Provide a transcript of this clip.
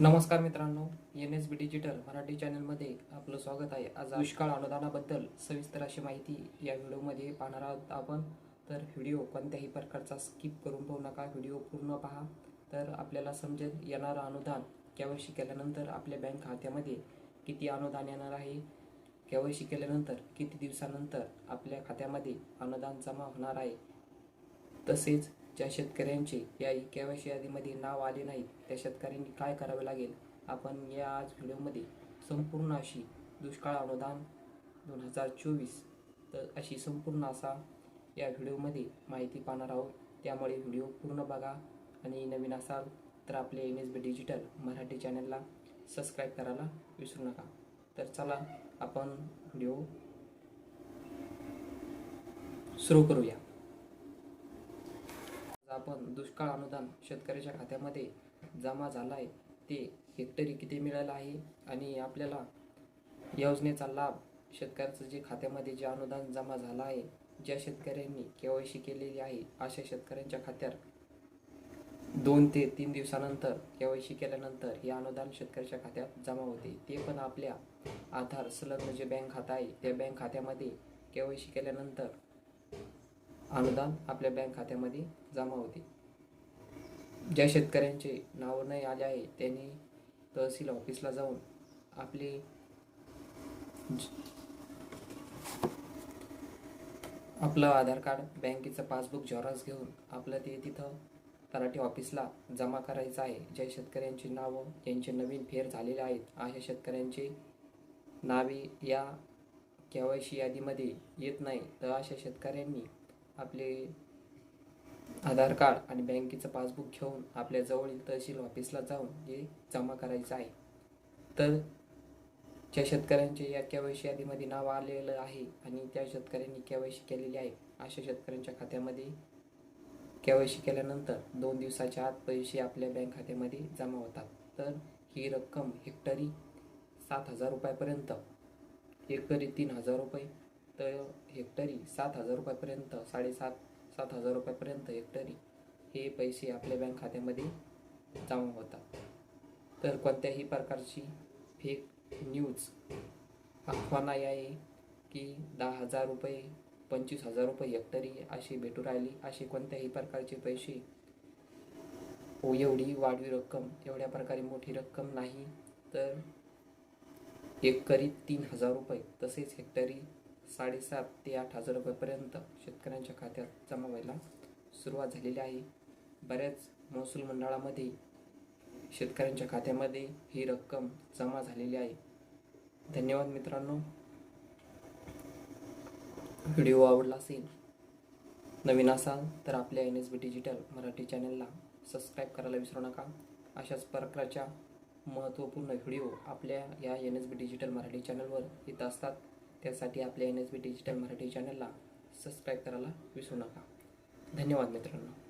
नमस्कार मित्रांनो N S B digital Marathi चॅनलमध्ये आपलं स्वागत आहे. आज दुष्काळ अनुदानाबद्दल सविस्तर अशी माहिती या व्हिडिओमध्ये पाहणार आहोत आपण. तर व्हिडिओ कोणत्याही प्रकारचा स्किप करून पाहू नका व्हिडिओ पूर्ण पहा. तर आपल्याला समजेल येणारं अनुदान केवायसी केल्यानंतर आपल्या बँक खात्यामध्ये किती अनुदान येणार आहे? केवायसी केल्यानंतर किती दिवसानंतर आपल्या खात्यामध्ये अनुदान जमा होणार आहे? तसेच ज्या शेतकऱ्यांचे या के यादीमध्ये नाव आले नाही त्या शेतकऱ्यांनी काय करावे लागेल? आपण या आज व्हिडिओमध्ये संपूर्ण अशी दुष्काळ अनुदान दोन हजार चोवीस तर अशी संपूर्ण असा या व्हिडिओमध्ये माहिती पाहणार आहोत. त्यामुळे व्हिडिओ पूर्ण बघा आणि नवीन असाल तर आपले N S B digital Marathi चॅनलला सबस्क्राईब करायला विसरू नका. तर चला आपण व्हिडिओ सुरू करूया. आपण दुष्काळ अनुदान शेतकऱ्याच्या खात्यामध्ये जमा झाला आहे ते हेक्टरी किती मिळालं आहे आणि आपल्याला योजनेचा लाभ शेतकऱ्याचं जे खात्यामध्ये जे अनुदान जमा झालं आहे ज्या शेतकऱ्यांनी केवायसी केलेली आहे अशा शेतकऱ्यांच्या खात्यात दोन ते तीन दिवसानंतर केवायसी केल्यानंतर हे अनुदान शेतकऱ्याच्या खात्यात जमा होते. ते पण आपल्या आधार संलग्न जे बँक खातं आहे त्या बँक खात्यामध्ये केवायसी केल्यानंतर अनुदान आपल्या बँक खात्यामध्ये जमा होते. ज्या शेतकऱ्यांचे नाव नाही आले आहे त्यांनी तहसील ऑफिसला जाऊन आपले आपलं आधार कार्ड बँकेचं पासबुक झेरॉक्स घेऊन आपलं ते तिथं तलाठी ऑफिसला जमा करायचं आहे. ज्या शेतकऱ्यांची नावं त्यांचे नवीन फेर झालेले आहेत अशा शेतकऱ्यांचे नावे या के वाय सी यादीमध्ये येत नाही. तर अशा शेतकऱ्यांनी आपले आधार कार्ड आणि बँकेचं पासबुक घेऊन आपल्या जवळील तहसील ऑफिसला जाऊन हे जमा करायचं आहे. तर ज्या शेतकऱ्यांचे या केवायसी यादीमध्ये नाव आलेलं आहे आणि त्या शेतकऱ्यांनी केवायसी केलेली आहे अशा शेतकऱ्यांच्या खात्यामध्ये केवायसी केल्यानंतर दोन दिवसाच्या आत पैसे आपल्या बँक खात्यामध्ये जमा होतात. तर ही रक्कम हेक्टरी सात हजार रुपयापर्यंत हेक्टरी तीन हजार रुपये तर हेक्टरी सात हजार रुपयापर्यंत साडेसात सात हजार रुपयापर्यंत हेक्टरी हे पैसे आपल्या बँक खात्यामध्ये जमा होतात. तर कोणत्याही प्रकारची फेक न्यूज अफवा आहे की दहा हजार रुपये पंचवीस हजार रुपये हेक्टरी अशी भेटू राहिली असे कोणत्याही प्रकारचे पैसे हो एवढी वाढवी रक्कम एवढ्या प्रकारे मोठी रक्कम नाही. तर एकरी तीन हजार रुपये तसेच हेक्टरी साडेसात ते आठ हजार रुपयापर्यंत शेतकऱ्यांच्या खात्यात जमा व्हायला सुरुवात झालेली आहे. बऱ्याच महसूल मंडळामध्ये शेतकऱ्यांच्या खात्यामध्ये ही रक्कम जमा झालेली आहे. धन्यवाद मित्रांनो. व्हिडिओ आवडला असेल नवीन असाल तर आपल्या N S B digital Marathi चॅनलला सबस्क्राईब करायला विसरू नका. अशाच प्रकारच्या महत्त्वपूर्ण व्हिडिओ आपल्या या N S B digital Marathi चॅनलवर येत असतात. त्यासाठी आपल्या N S B digital Marathi चॅनलला सबस्क्राईब करायला विसरू नका. धन्यवाद मित्रांनो.